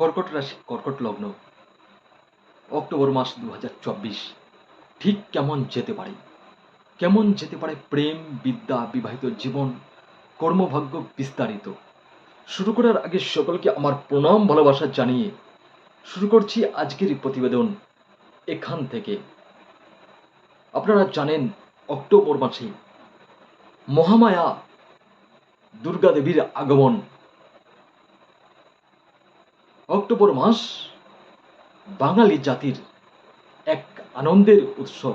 কর্কট রাশি, কর্কট লগ্ন, অক্টোবর মাস দু হাজার চব্বিশ। ঠিক কেমন যেতে পারে? কেমন যেতে পারে প্রেম, বিদ্যা, বিবাহিত জীবন, কর্মভাগ্য বিস্তারিত? শুরু করার আগে সকলকে আমার প্রণাম, ভালোবাসা জানিয়ে শুরু করছি আজকের প্রতিবেদন এখান থেকে। আপনারা জানেন, অক্টোবর মাসে মহামায়া দুর্গা দেবীর আগমন। অক্টোবর মাস বাঙালি জাতির এক আনন্দের উৎসব।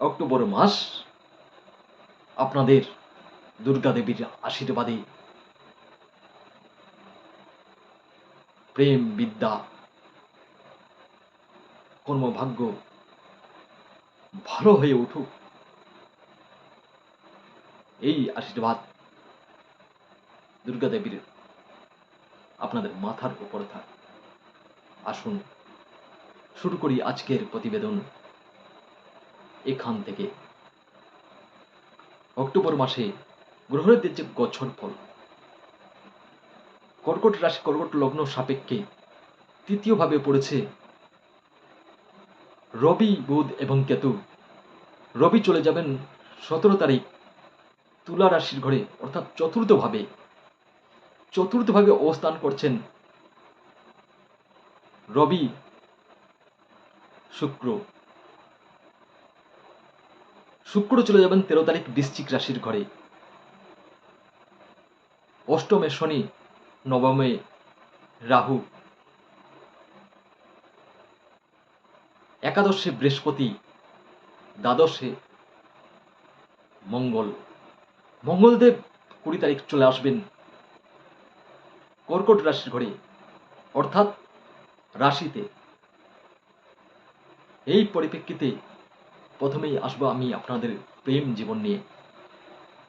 অক্টোবর মাস আপনাদের দুর্গা দেবীর আশীর্বাদে। প্রেম, বিদ্যা, কর্মভাগ্য ভালো হয়ে উঠুক। এই আশীর্বাদ দুর্গা দেবীর আপনাদের মাথার উপরে থাক। আসুন, শুরু করি আজকের প্রতিবেদন। এখান থেকে। অক্টোবর মাসে গ্রহের যে গছর ফল, কর্কট রাশি, কর্কট লগ্ন সাপেক্ষে তৃতীয়ভাবে পড়েছে রবি, বুধ এবং কেতু। রবি চলে যাবেন সতেরো তারিখ তুলা রাশির ঘরে, অর্থাৎ চতুর্থভাবে। চতুর্থভাবে অবস্থান করছেন রবি শুক্র। শুক্র চলে যাবেন তেরো তারিখ বৃশ্চিক রাশির ঘরে। অষ্টমে শনি, নবমে রাহু। একাদশে বৃহস্পতি, দ্বাদশে মঙ্গল। মঙ্গলদেব কুড়ি তারিখ চলে আসবেন কর্কট রাশির ঘরে অর্থাৎ রাশিতে। এই পরিপ্রেক্ষিতে প্রথমেই আসব আমি আপনাদের প্রেম জীবন নিয়ে।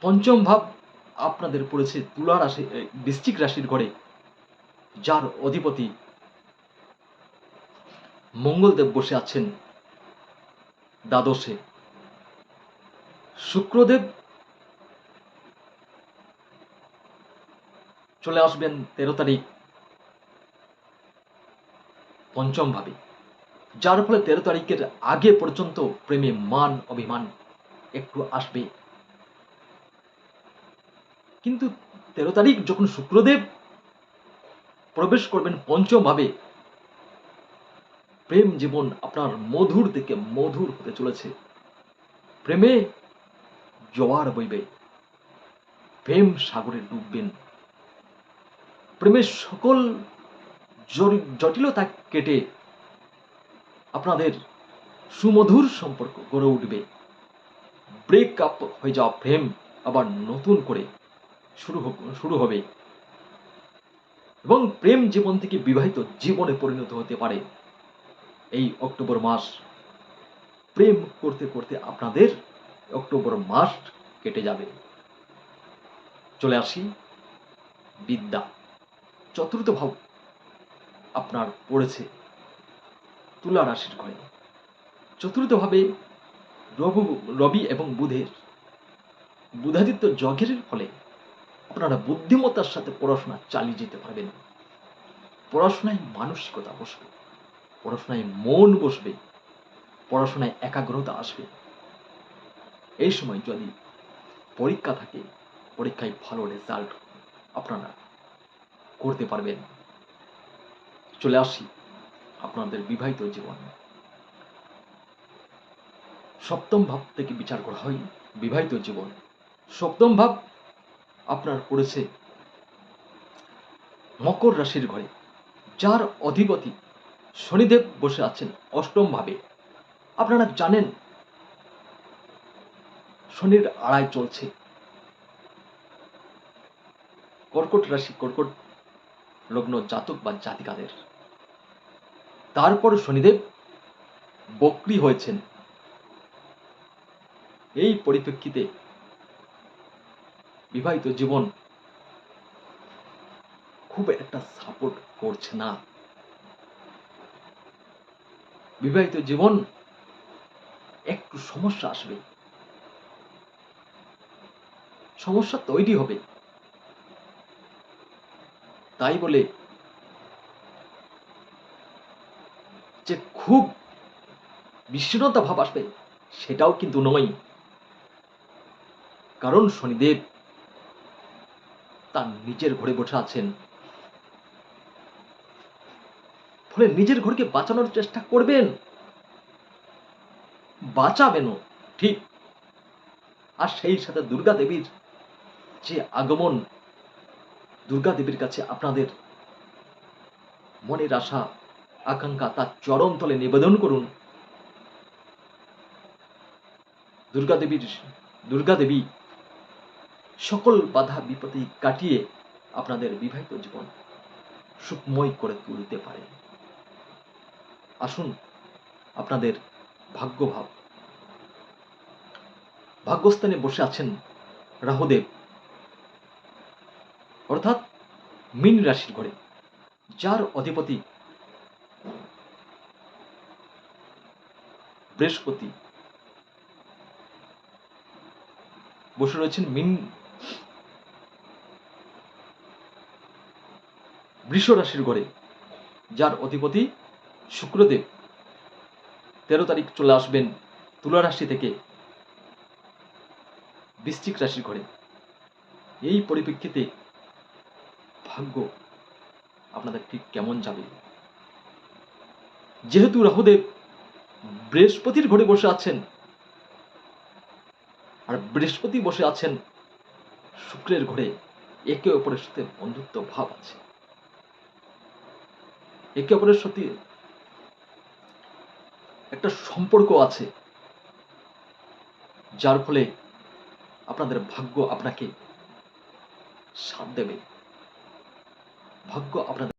পঞ্চম ভাব আপনাদের পড়েছে তুলা রাশি বৃশ্চিক রাশির ঘরে যার অধিপতি মঙ্গলদেব বসে আছেন দ্বাদশে। শুক্রদেব চলে আসবেন তেরো তারিখ পঞ্চম ভাবে। যার ফলে তেরো তারিখের আগে পর্যন্ত প্রেমে মান অভিমান একটু আসবে। কিন্তু তেরো তারিখ যখন শুক্রদেব প্রবেশ করবেন পঞ্চম ভাবে, প্রেম জীবন আপনার মধুর থেকে মধুর হতে চলেছে। প্রেমে জোয়ার বইবে, প্রেম সাগরে ডুববেন। প্রেমের সকল জটিলতা কেটে আপনাদের সুমধুর সম্পর্ক গড়ে উঠবে। ব্রেক আপ হয়ে যাওয়া প্রেম আবার নতুন করে শুরু শুরু হবে। এবং প্রেম জীবন থেকে বিবাহিত জীবনে পরিণত হতে পারে। এই অক্টোবর মাস প্রেম করতে করতে আপনাদের অক্টোবর মাস কেটে যাবে। চলে আসি বিদ্যা। চতুর্থ ভাব আপনার পড়েছে তুলা রাশির ঘরে। চতুর্থভাবে রবু রবি এবং বুধের বুধাদিত্য যজ্ঞের ফলে আপনারা বুদ্ধিমত্তার সাথে পড়াশোনা চালিয়ে যেতে পারবেন। পড়াশোনায় মানসিকতা বসবে, পড়াশোনায় মন বসবে, পড়াশোনায় একাগ্রতা আসবে। এই সময় যদি পরীক্ষা থাকে, পরীক্ষায় ভালো রেজাল্ট আপনারা করতে পারবেন। চলে আসি আপনাদের বিবাহিত জীবন। সপ্তম ভাব থেকে বিচার করা হয় বিবাহিত জীবন। সপ্তম ভাব আপনার পড়েছে মকর রাশির ঘরে, যার অধিপতি শনিদেব বসে আছেন অষ্টম ভাবে। আপনারা জানেন শনির আড়াই চলছে। কর্কট রাশি কর্কট লগ্ন জাতক বা জাতিকাদের। তারপর শনিদেব বক্রি হয়েছেন। এই পরিপ্রেক্ষিতে বিবাহিত জীবন খুব একটা সাপোর্ট করছে না। বিবাহিত জীবন একটু সমস্যা আসবে। সমস্যা তৈরি হবে। তাই বলে যে খুব বিষণ্ণতা ভাব আসবে, সেটাও কিন্তু নয়। কারণ শনিদেব তার নিজের ঘরে বসে আছেন। ফলে নিজের ঘরকে বাঁচানোর চেষ্টা করবেন। বাঁচাবেনও, ঠিক। আর সেই সাথে দুর্গা দেবীর যে আগমন দুর্গা দেবীর কাছে আপনাদের মনের আশা, আকাঙ্ক্ষা তার চরম তলে নিবেদন করুন। দুর্গা দেবীর, দুর্গা দেবী, সকল বাধা বিপত্তি কাটিয়ে আপনাদের বিবাহিত জীবন সুখময় করে তুলতে পারে। আসুন, আপনাদের ভাগ্যভাব। ভাগ্যস্থানে বসে আছেন রাহুদেব। অর্থাৎ মীন রাশির ঘরে, যার অধিপতি বৃহস্পতি। বসে রয়েছেন মিন বৃষ রাশির ঘরে, যার অধিপতি শুক্রদেব। তেরো তারিখ চলে আসবেন তুলা রাশি থেকে বৃশ্চিক রাশির ঘরে। এই পরিপ্রেক্ষিতে ভাগ্য আপনাদের ঠিক কেমন যাবে? যেহেতু রাহুদেব বৃহস্পতির ঘরে বসে আছেন, আর বৃহস্পতি বসে আছেন শুক্রের ঘরে, একে অপরের সাথে বন্ধুত্ব ভাব আছে। একে অপরের সাথে একটা সম্পর্ক আছে, যার ফলে আপনাদের ভাগ্য আপনাকে সাথ দেবে। ভাগ্য আপনাদের